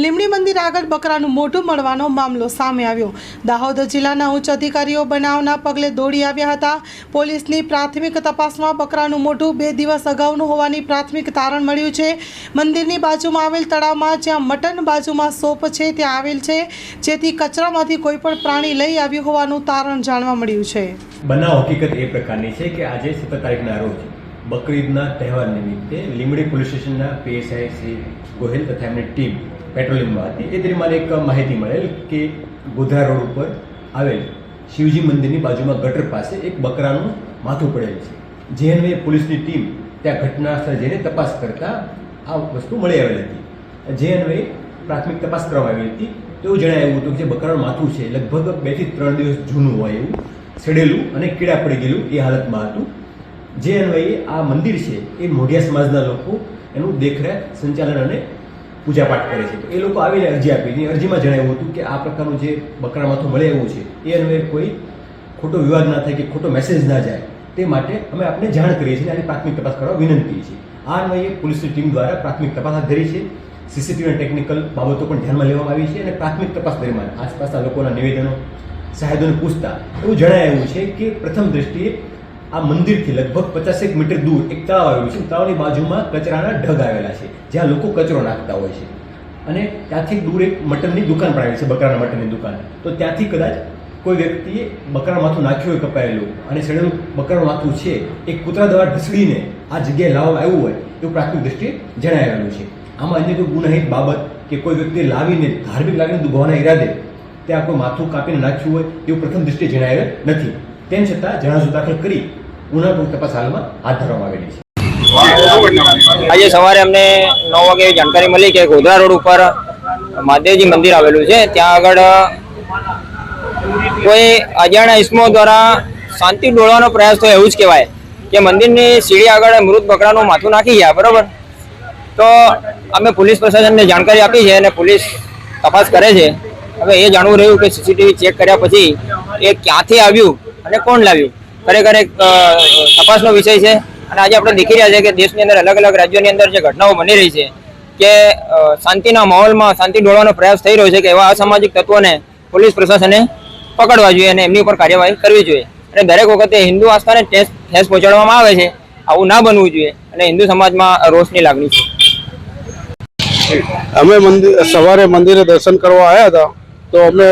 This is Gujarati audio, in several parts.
લીમડી મંદિર આગળ બકરાનું મોઢું મળવાનો મામલો સામે આવ્યો. દાહોદ જિલ્લાના ઉચ્ચ અધિકારીઓ બનાવના પગલે દોડી આવ્યા હતા. પોલીસની પ્રાથમિક તપાસમાં બકરાનું મોઢું બે દિવસ અગાઉનું હોવાની પ્રાથમિક તારણ મળ્યું છે. મંદિરની બાજુમાં આવેલ તળાવમાં જ્યાં મટન બાજુમાં સોપ છે, ત્યાં આવેલ છે. જેથી કચરામાંથી કોઈ પણ પ્રાણી લઈ આવ્યું હોવાનું તારણ જાણવા મળ્યું છે. બનાવ હકીકત એ પ્રકારની છે કે આજે સત્તર તારીખના રોજ બકરીદના તહેવાર નિમિત્તે લીમડી પોલીસ સ્ટેશનના પીએસઆઈ શ્રી ગોહિલ તથા એમની ટીમ પેટ્રોલિંગમાં હતી. એ દરમિયાન એક માહિતી મળેલ કે ગોધરા રોડ ઉપર આવેલ શિવજી મંદિરની બાજુમાં ગટર પાસે એક બકરાનું માથું પડેલ છે. જે અન્વયે પોલીસની ટીમ ત્યાં ઘટના સ્થળે જઈને તપાસ કરતા આ વસ્તુ મળી આવેલી હતી. જે અન્વયે પ્રાથમિક તપાસ કરવામાં આવી હતી. તો એવું જણાવ્યું હતું કે જે બકરાનું માથું છે લગભગ બેથી ત્રણ દિવસ જૂનું હોય એવું સડેલું અને કીડા પડી ગયેલું એ હાલતમાં હતું. જે અન્વયે આ મંદિર છે એ મોઢિયા સમાજના લોકો એનું દેખરેખ, સંચાલન અને પૂજાપાઠ કરે છે. તો એ લોકો આવીને અરજી આપી હતી અરજીમાં જણાવ્યું હતું કે આ પ્રકારનું જે બકરા માથું મળે એવું છે, એ અન્વયે કોઈ ખોટો વિવાદ ના થાય કે ખોટો મેસેજ ના જાય. તે માટે અમે આપને જાણ કરીએ છીએ અને પ્રાથમિક તપાસ કરવા વિનંતી છે. આ અન્વયે પોલીસની ટીમ દ્વારા પ્રાથમિક તપાસ હાથ ધરી છે. સીસીટીવી ટેકનિકલ બાબતો પણ ધ્યાનમાં લેવામાં આવી છે અને પ્રાથમિક તપાસ દરમિયાન આસપાસના લોકોના નિવેદનો સાહેબોને પૂછતા એવું જણાય એવું છે કે પ્રથમ દ્રષ્ટિએ આ મંદિરથી લગભગ પચાસેક મીટર દૂર એક તળાવ આવેલું છે. તળાવની બાજુમાં કચરાના ઢગ આવેલા છે, જ્યાં લોકો કચરો નાખતા હોય છે. અને ત્યાંથી દૂર એક મટનની દુકાન પણ આવેલી છે, બકરાના મટનની દુકાન. તો ત્યાંથી કદાચ કોઈ વ્યક્તિએ બકરા માથું નાખ્યું હોય કપાયેલું અને સડેલું બકરાનું માથું છે એ કૂતરા દ્વારા ઢસડીને આ જગ્યાએ લાવવામાં આવ્યું હોય, એવું પ્રાથમિક દ્રષ્ટિએ જણાવેલું છે. આમાં અન્ય કોઈ ગુનાહિત બાબત કે કોઈ વ્યક્તિએ લાવીને ધાર્મિક લાગણી દુભાવવાના ઈરાદે ત્યાં કોઈ માથું કાપીને નાખ્યું હોય, એવું પ્રથમ દ્રષ્ટિએ જણાવેલ નથી. તેમ છતાં જણાજો દાખલ કરી ગુનાત્મક તપાસ હાલમાં હાથ ધરવામાં આવેલી છે. આજે સવારે અમને નવ વાગે જાણકારી મળી કે ગોધરા રોડ ઉપર મહાદેવજી મંદિર આવેલું છે. ત્યાં આગળ કોઈ અજાણ્યા ઇસમો દ્વારા શાંતિ ડોળવાનો પ્રયાસ થયો એવું જ કહેવાય કે મંદિરની સીડી આગળ મૃત બકરાનું માથું નાખી ગયા, બરોબર? તો અમે પોલીસ પ્રશાસનને જાણકારી આપી છે અને પોલીસ તપાસ કરે છે. હવે એ જાણવું રહ્યું કે સીસીટીવી ચેક કર્યા પછી એ ક્યાંથી આવ્યું? અને કોણ લાવ્યું? ખરેખર એક તપાસનો વિષય છે. અને આજે આપણે દેખી રહ્યા છે કે દેશની અંદર અલગ અલગ રાજ્યોની અંદર જે ઘટનાઓ બની રહી છે કે શાંતિના માહોલમાં શાંતિ ડોળવાનો પ્રયાસ થઈ રહ્યો છે કે એવા અસામાજિક તત્વોને પોલીસ પ્રશાસને પકડવા જોઈએ અને એમની ઉપર કાર્યવાહી કરવી જોઈએ. અને દરેક વખતે હિન્દુ આસ્થાને ઠેસ પહોંચાડવામાં આવે છે. આવું ના બનવું જોઈએ અને હિન્દુ સમાજમાં રોષની લાગણી છે. અમે મંદિર સવારે મંદિરે દર્શન કરવા આવ્યા હતા, તો અમે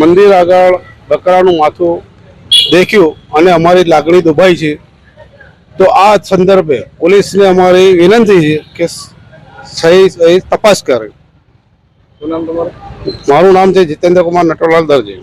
મંદિર આગળ બકરાનું માથું દેખ્યું અને અમારી લાગણી દુભાઈ છે. તો આ સંદર્ભે પોલીસને અમારી વિનંતી છે કે સહી સહી તપાસ કરે. મારું નામ છે જીતેન્દ્ર કુમાર નટોલાલ દરજી.